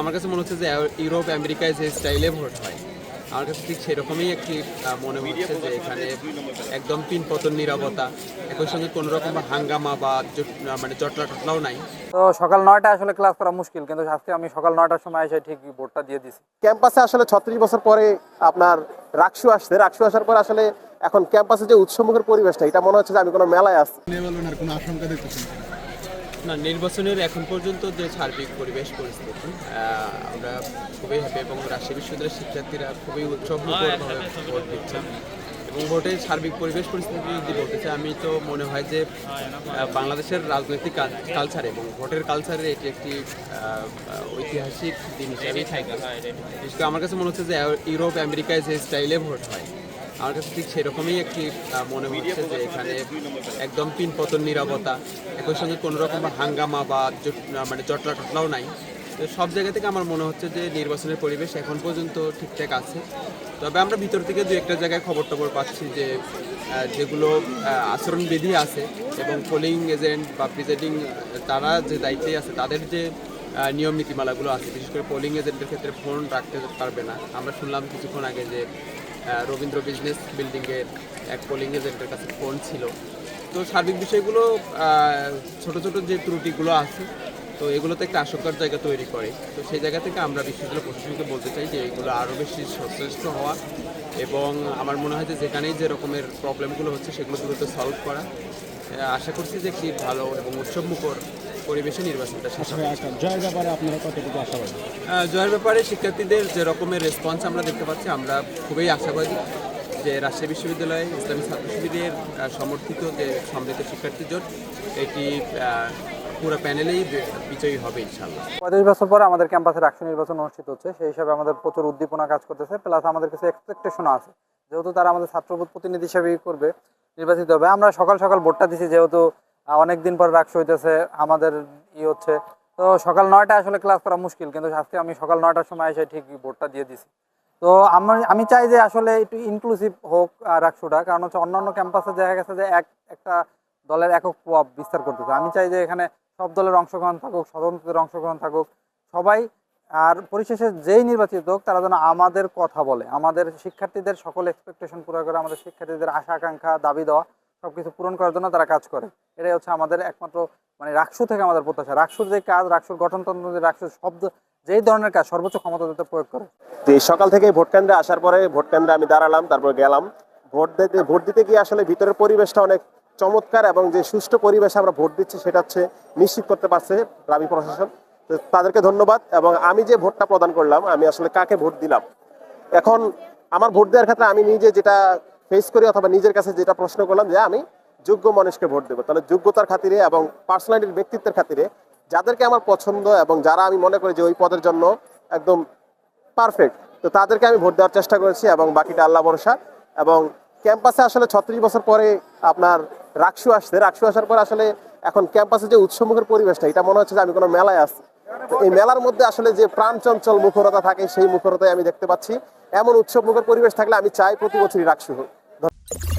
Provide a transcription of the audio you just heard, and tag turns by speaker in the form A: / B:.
A: আমার কাছে মনে হচ্ছে যে ইউরোপ আমেরিকায় যে স্টাইলে ভোট হয় আমার কাছে ঠিক সেরকমই একটি মনে হচ্ছে যে এখানে একদম তিন পতন নিরাপত্তা একই সঙ্গে কোনো রকম হাঙ্গামা বা মানে জটলা টটলাও নাই।
B: তো সকাল নয়টায় আসলে ক্লাস করা মুশকিল কিন্তু আজকে আমি সকাল নয়টার সময় এসে ঠিক ভোটটা দিয়ে দিছি।
C: ক্যাম্পাসে আসলে ছত্রিশ বছর পরে আপনার রাকসু আসছে। রাকসু আসার পর আসলে এখন ক্যাম্পাসে যে উৎসমুখের পরিবেশটা এটা মনে হচ্ছে যে আমি কোনো মেলায় আসছি।
D: কোনো আশঙ্কা দেখতেছেন কিনা?
A: না, নির্বাচনের এখন পর্যন্ত যে সার্বিক পরিবেশ পরিস্থিতি আমরা খুবই হ্যাপি এবং রাজশাহী বিশ্ববিদ্যালয়ের শিক্ষার্থীরা খুবই উৎসবমুখরভাবে ভোট দিচ্ছেন এবং ভোটের সার্বিক পরিবেশ পরিস্থিতি যদি বলতে আমি তো মনে হয় যে বাংলাদেশের রাজনৈতিক কালচার এবং ভোটের কালচারে এটি একটি ঐতিহাসিক দিন থাকবে আমার কাছে মনে হচ্ছে যে ইউরোপ, আমেরিকায় যে স্টাইলে ভোট হয় আমার কাছে ঠিক সেরকমই একটি মনে হচ্ছে যে এখানে একদম তিন পতন নিরাপত্তা একই সঙ্গে কোনো রকম হাঙ্গামা বা মানে জটলা টটলাও নাই। তো সব জায়গা থেকে আমার মনে হচ্ছে যে নির্বাচনের পরিবেশ এখন পর্যন্ত ঠিকঠাক আছে। তবে আমরা ভিতর থেকে দু একটা জায়গায় খবর টবর পাচ্ছি যে যেগুলো আচরণবিধি আছে এবং পোলিং এজেন্ট বা প্রিজাইডিং তারা যে দায়িত্বে আছে, তাদের যে নিয়ম নীতিমালাগুলো আছে, বিশেষ করে পোলিং এজেন্টের ক্ষেত্রে ফোন রাখতে পারবে না। আমরা শুনলাম কিছুক্ষণ আগে যে রবীন্দ্র বিজনেস বিল্ডিংয়ের এক পোলিং এজেন্টের কাছে ফোন ছিল। তো সার্বিক বিষয়গুলো ছোট ছোট যে ত্রুটিগুলো আছে, তো এগুলোতে একটা আশঙ্কার জায়গা তৈরি করে। তো সেই জায়গা থেকে আমরা বিশ্ববিদ্যালয় প্রশাসনকে বলতে চাই যে এগুলো আরও বেশি সচেষ্ট হওয়া এবং আমার মনে হয় যে যেখানেই যে রকমের প্রবলেমগুলো হচ্ছে, সেগুলো দ্রুত সলভ করা। আশা করছি যে একটি ভালো এবং উৎসবমুখর পরিবেশে নির্বাচনটা শেষ হবে।
D: আচ্ছা জয়ের ব্যাপারে আপনারা কতটুকু আশাবাদী?
A: জয়ের ব্যাপারে শিক্ষার্থীদের যে রকমের রেসপন্স আমরা দেখতে পাচ্ছি আমরা খুবই আশাবাদী যে রাজশাহী বিশ্ববিদ্যালয়ে ইসলামী ছাত্র শিবিরের সমর্থিত যে সমৃদ্ধ শিক্ষার্থী জোট এটি পুরো প্যানেলেই বিজয়ী হবে ইনশাল্লাহ
B: পঁয়ত্রিশ বছর পরে আমাদের ক্যাম্পাসে রাষ্ট্র নির্বাচন অনুষ্ঠিত হচ্ছে সেই হিসাবে আমাদের প্রচুর উদ্দীপনা কাজ করতেছে প্লাস আমাদের কিছু এক্সপেকটেশন আছে। যেহেতু তারা আমাদের ছাত্র প্রতিনিধি হিসেবেই করবে নির্বাচিত হবে আমরা সকাল সকাল ভোটটা দিছি যেহেতু অনেক দিন পর রাষ্ট্র হইতেছে আমাদের ই হচ্ছে। তো সকাল নয়টায় আসলে ক্লাস করা মুশকিল, কিন্তু আজকে আমি সকাল নয়টার সময় এসে ঠিক ভোটটা দিয়ে দিছি। তো আমি আমি চাই যে আসলে একটু ইনক্লুসিভ হোক রাকসুটা কারণ হচ্ছে অন্যান্য ক্যাম্পাসে দেখা গেছে যে এক একটা দলের একক প্রভাব বিস্তার করতেছে। আমি চাই যে এখানে সব দলের অংশগ্রহণ থাকুক স্বতন্ত্রদের অংশগ্রহণ থাকুক। সবাই, আর পরিশেষে যেই নির্বাচিত হোক, তারা যেন আমাদের কথা বলে। আমাদের শিক্ষার্থীদের সকল এক্সপেকটেশন পুরো করে, আমাদের শিক্ষার্থীদের আশা আকাঙ্ক্ষা দাবি দেওয়া সব কিছু পূরণ করার জন্য তারা কাজ করে। এটাই হচ্ছে আমাদের একমাত্র মানে রাকসু থেকে আমাদের প্রত্যাশা। রাকসুর যে কাজ রাকসুর গঠনতন্ত্র, যে রাকসুর শব্দ, যেই ধরনের কাজ, সর্বোচ্চ ক্ষমতা দিতে প্রয়োগ করে।
C: সকাল থেকে ভোট কেন্দ্রে আসার পরে ভোট কেন্দ্রে আমি দাঁড়ালাম, তারপর গেলাম। ভোট দিতে ভোট দিতে গিয়ে আসলে ভিতরের পরিবেশটা অনেক চমৎকার এবং যে সুষ্ঠু পরিবেশে আমরা ভোট দিচ্ছি সেটা হচ্ছে নিশ্চিত করতে পারছে রাবি প্রশাসন। তাদেরকে ধন্যবাদ এবং আমি যে ভোটটা প্রদান করলাম, আমি আসলে কাকে ভোট দিলাম? এখন আমার ভোট দেওয়ার ক্ষেত্রে আমি নিজে যেটা ফেস করি অথবা নিজের কাছে যেটা প্রশ্ন করলাম যে আমি যোগ্য মানুষকে ভোট দেবো। তাহলে যোগ্যতার খাতিরে এবং পার্সোনালিটির ব্যক্তিত্বের খাতিরে যাদেরকে আমার পছন্দ এবং যারা আমি মনে করি যে ওই পদের জন্য একদম পারফেক্ট তো তাদেরকে আমি ভোট দেওয়ার চেষ্টা করেছি এবং বাকিটা আল্লাহ ভরসা। এবং ক্যাম্পাসে আসলে ছত্রিশ বছর পরে আপনার রাকসু আসছে। রাকসু আসার পর আসলে এখন ক্যাম্পাসে যে উৎসমুখের পরিবেশটা, এটা মনে হচ্ছে যে আমি কোনো মেলায় আসছি এই মেলার মধ্যে আসলে যে প্রাণ চঞ্চল মুখরতা থাকে, সেই মুখরতায় আমি দেখতে পাচ্ছি। এমন উৎসব মুখর পরিবেশ থাকলে আমি চাই প্রতি বছরই রাকসু হোক। ধন্যবাদ